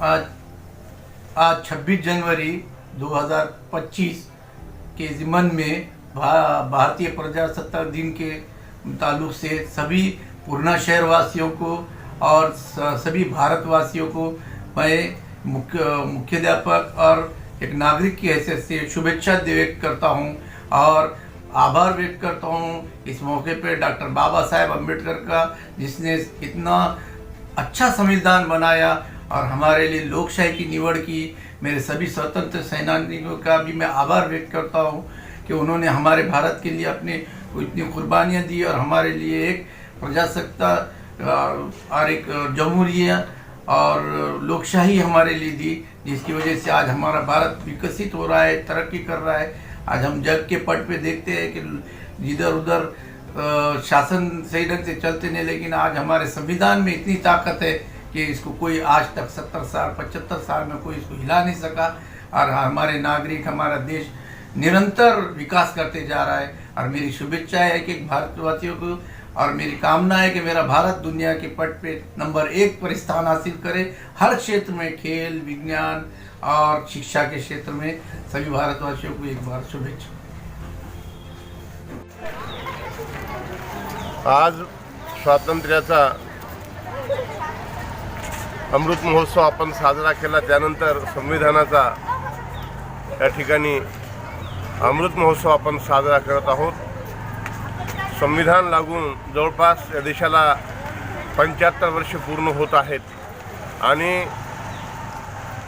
26 January 2025 के ज़िमन में भा, भारतीय प्रजासत्ताक दिन के ताल्लुक से सभी पूर्णा शहरवासियों को और सभी भारतवासियों को मैं मुख्य मुख्याध्यापक और एक नागरिक की हैसियत से शुभेच्छा व्यक्त करता हूँ और आभार व्यक्त करता हूँ इस मौके पर डॉक्टर बाबा साहेब अंबेडकर का जिसने इतना अच्छा संविधान बनाया और हमारे लिए लोकशाही की निवड़ की, मेरे सभी स्वतंत्र सेनानियों का भी मैं आभार व्यक्त करता हूँ कि उन्होंने हमारे भारत के लिए अपने इतनी कुर्बानियाँ दी और हमारे लिए एक प्रजासत्ता और एक जमहूरियत और लोकशाही हमारे लिए दी, जिसकी वजह से आज हमारा भारत विकसित हो रहा है, तरक्की कर रहा है। आज हम जग के पट पे देखते हैं कि इधर उधर शासन सही ढंग से चलते नहीं, लेकिन आज हमारे संविधान में इतनी ताकत है कि इसको कोई आज तक सत्तर साल, पचहत्तर साल में कोई इसको हिला नहीं सका। और हमारे नागरिक, हमारा देश निरंतर विकास करते जा रहा है। और मेरी शुभेच्छा है कि भारतवासियों को, और मेरी कामना है कि मेरा भारत दुनिया के पट पे नंबर एक पर स्थान हासिल करे। हर क्षेत्र में खेल, विज्ञान और शिक्षा के क्षेत्र में सभी भारतवासियों को एक बार शुभेच्छा। आज स्वातंत्र्याचा अमृत महोत्सव आपण साजरा केला त्यानंतर संविधानाचा या ठिकाणी अमृत महोत्सव आपण साजरा करत आहोत. संविधान लागून जवळपास या देशाला पंच्याहत्तर वर्ष पूर्ण होत आहेत. आणि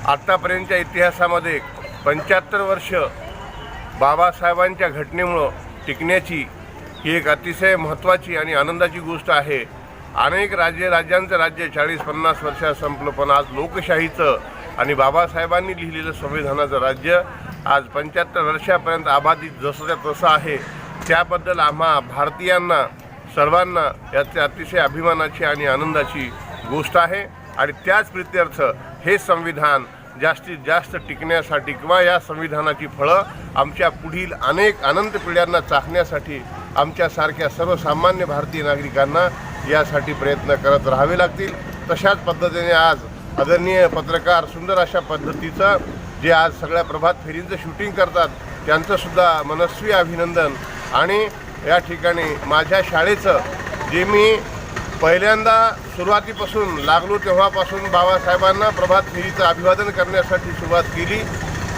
आत्तापर्यंतच्या इतिहासामध्ये पंच्याहत्तर वर्ष बाबासाहेबांच्या घटनेमुळं टिकण्याची ही एक अतिशय महत्त्वाची आणि आनंदाची गोष्ट आहे. अनेक राज्य राज्यांचं राज्य चाळीस पन्नास वर्षात संपलं पण आज लोकशाहीचं आणि बाबासाहेबांनी लिहिलेलं संविधानाचं राज्य आज पंच्याहत्तर वर्षापर्यंत आबाधित जसं तसं आहे त्याबद्दल आम्हा भारतीयांना सर्वांना याचे अतिशय अभिमानाची आणि आनंदाची गोष्ट आहे. आणि त्याच प्रित्यर्थ हे संविधान जास्तीत जास्त टिकण्यासाठी किंवा या संविधानाची फळं आमच्या पुढील अनेक अनंत पिढ्यांना चाखण्यासाठी आमच्यासारख्या सर्वसामान्य भारतीय नागरिकांना यासाठी प्रयत्न करत राहावे लागतील. तशाच पद्धतीने आज आदरणीय पत्रकार सुंदर अशा पद्धतीचं जे आज सगळ्या प्रभात फेरींचं शूटिंग करतात त्यांचंसुद्धा मनस्वी अभिनंदन. आणि या ठिकाणी माझ्या शाळेचं जे मी पहिल्यांदा सुरुवातीपासून लागलो तेव्हापासून बाबासाहेबांना प्रभात फेरीचं अभिवादन करण्यासाठी सुरुवात केली.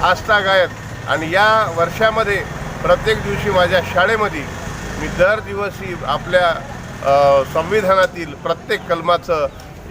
आस्था गायत आणि या वर्षामध्ये प्रत्येक दिवशी माझ्या शाळेमध्ये मी दर दिवशी आपल्या संविधानातील प्रत्येक कलमाचं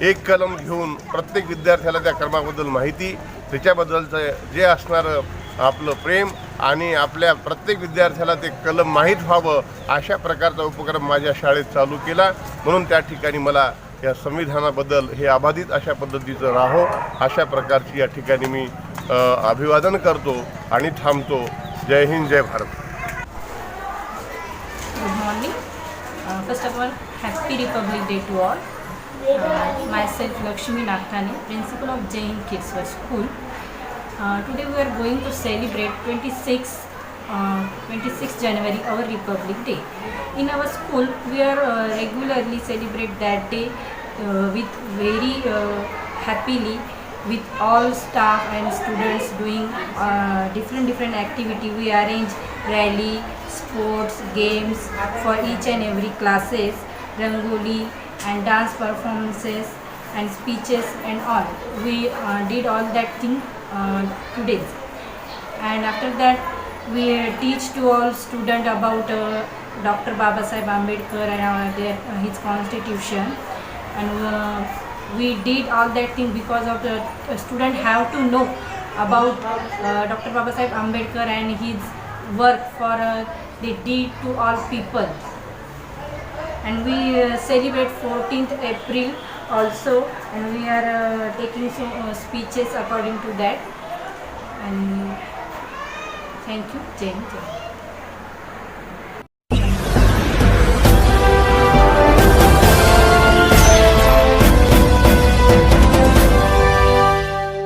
एक कलम घेऊन प्रत्येक विद्यार्थ्याला त्या कलमाबद्दल माहिती त्याच्याबद्दलचं जे असणारं आपलं प्रेम आणि आपल्या प्रत्येक विद्यार्थ्याला ते कलम माहीत व्हावं अशा प्रकारचा उपक्रम माझ्या शाळेत चालू केला. म्हणून त्या ठिकाणी मला या संविधानाबद्दल हे अबाधित अशा पद्धतीचं राहो अशा प्रकारची या ठिकाणी मी अभिवादन करतो आणि थांबतो. जय हिंद जय Bharat. First of all, Happy Republic Day to all. Uh, myself, Lakshmi Nagthani, Principal of Jain Kids School. Uh, today we are going to celebrate 26, uh, 26 January, our Republic Day. In our school, we are uh, regularly celebrate that day uh, with very uh, happily with all staff and students doing uh, different different activity. We arrange rally, sports, games for each and every classes, rangoli and dance performances and speeches and all. We uh, did all that thing uh, today. And after that, we teach to all student about uh, Dr. Baba Sahib Ambedkar and uh, uh, his constitution. And uh, we did all that thing because of the student have to know about uh, Dr. Baba Sahib Ambedkar and his work for uh, did to all people and we uh, celebrate 14th April also and we are uh, taking some uh, speeches according to that and thank you Hind.